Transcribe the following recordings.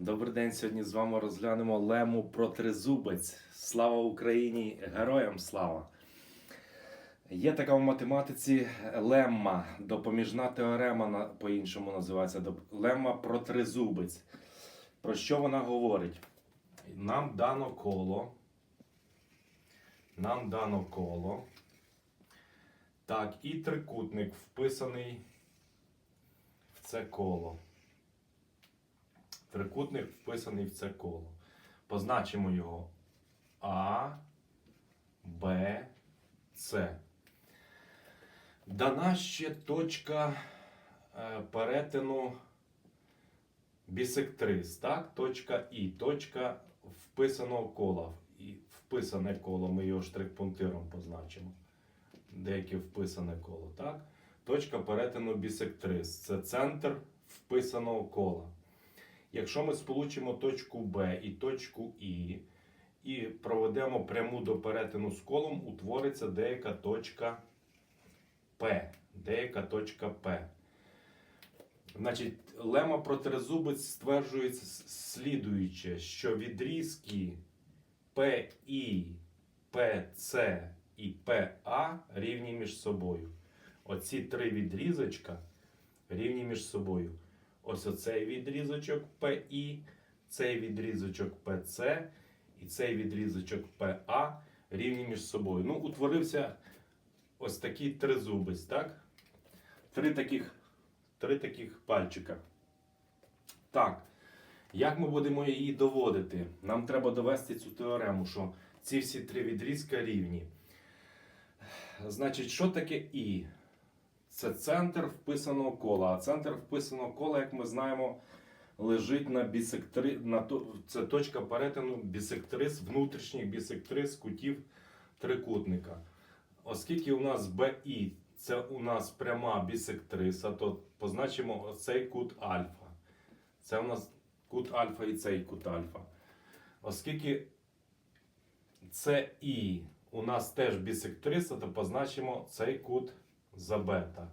Добрий день. Сьогодні з вами розглянемо лему про тризубець. Слава Україні! Героям слава! Є така в математиці лемма, допоміжна теорема по-іншому називається. Лемма про тризубець. Про що вона говорить? Нам дано коло. Нам дано коло. Так, і трикутник вписаний в це коло. Трикутник вписаний в це коло. Позначимо його А, Б, С. Дана ще точка е, перетину бісектрис, так? Точка І, точка вписаного кола. І вписане коло, ми його штрих-пунктиром позначимо. Деяке вписане коло, так? Точка перетину бісектрис. Це центр вписаного кола. Якщо ми сполучимо точку Б і точку І, і проведемо пряму до перетину з колом, утвориться деяка точка П. Деяка точка П. Значить, лема про тризубець стверджує слідуюче, що відрізки ПІ, ПЦ і ПА рівні між собою. Оці три відрізочка рівні між собою. Ось оцей відрізочок ПІ, цей відрізочок ПЦ і цей відрізочок ПА рівні між собою. Ну, утворився ось такий тризубець, так? Три таких, три таких пальчика. Так. Як ми будемо її доводити? Нам треба довести цю теорему, що ці всі три відрізка рівні. Значить, що таке І? Це центр вписаного кола. А центр вписаного кола, як ми знаємо, лежить на бісектри... на то... Це точка перетину бісектрис, внутрішніх бісектрис кутів трикутника. Оскільки у нас БІ це у нас пряма бісектриса, то позначимо цей кут альфа. Це у нас кут альфа і цей кут альфа. Оскільки це І у нас теж бісектриса, то позначимо цей кут за бета.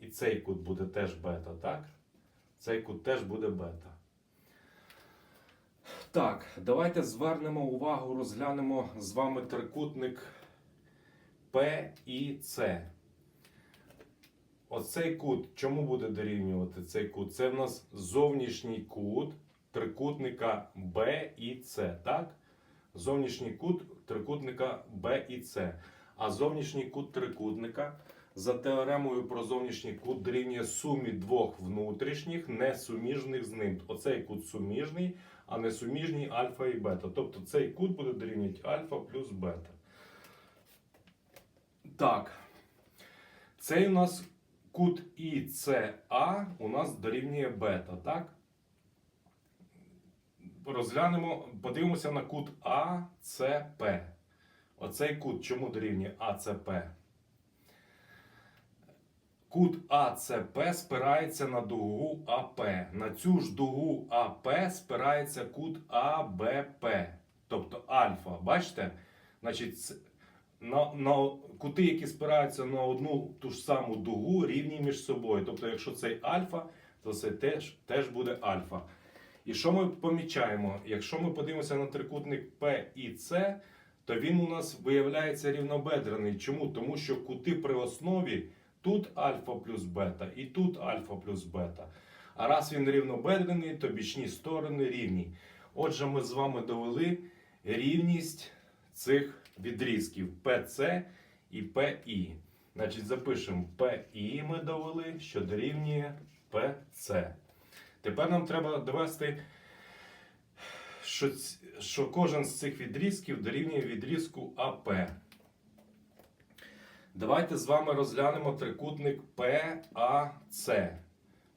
І цей кут буде теж бета, так? Цей кут теж буде бета. Так, давайте звернемо увагу, розглянемо з вами трикутник П і С. Оцей кут чому буде дорівнювати цей кут? Це в нас зовнішній кут трикутника Б і С, так? Зовнішній кут трикутника Б і С. А зовнішній кут трикутника за теоремою про зовнішній кут дорівнює сумі двох внутрішніх, несуміжних з ним. Оцей кут суміжний, а не суміжні альфа і бета. Тобто цей кут буде дорівнювати альфа плюс бета. Так. Цей у нас кут ІЦА у нас дорівнює бета, так? Розглянемо, подивимося на кут АЦП. Оцей кут чому дорівнює АЦП? Кут АЦП спирається на дугу АП. На цю ж дугу АП спирається кут АБП. Тобто альфа. Бачите? Значить, на, на кути, які спираються на одну ту ж саму дугу, рівні між собою. Тобто, якщо цей альфа, то це теж, теж буде альфа. І що ми помічаємо? Якщо ми подивимося на трикутник П і С, то він у нас виявляється рівнобедрений. Чому? Тому що кути при основі тут альфа плюс бета і тут альфа плюс бета. А раз він рівнобедрений, то бічні сторони рівні. Отже, ми з вами довели рівність цих відрізків PC і PI. Значить, запишемо PI ми довели, що дорівнює PC. Тепер нам треба довести, що, що кожен з цих відрізків дорівнює відрізку АП. Давайте з вами розглянемо трикутник PAC.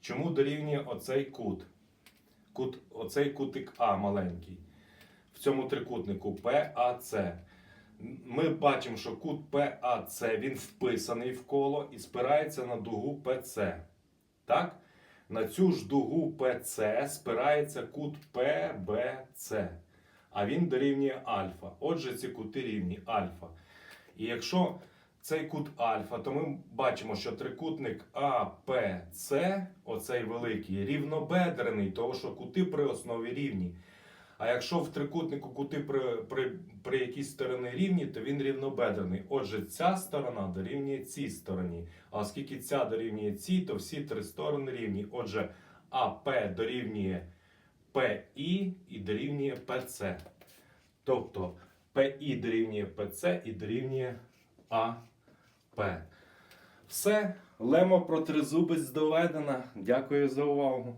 Чому дорівнює оцей кут? кут оцей кутик А маленький. В цьому трикутнику PAC. Ми бачимо, що кут PAC він вписаний в коло і спирається на дугу PC. Так? На цю ж дугу PC спирається кут PBC. А він дорівнює альфа. Отже, ці кути рівні альфа. І якщо цей кут альфа, то ми бачимо, що трикутник АПЦ, оцей великий, рівнобедрений, тому що кути при основі рівні. А якщо в трикутнику кути при, при, при якійсь стороні рівні, то він рівнобедрений. Отже, ця сторона дорівнює цій стороні. А оскільки ця дорівнює цій, то всі три сторони рівні. Отже, АП дорівнює ПІ і дорівнює ПЦ. Тобто ПІ дорівнює ПЦ і дорівнює АП. Все, лемо про тризубець доведена. Дякую за увагу.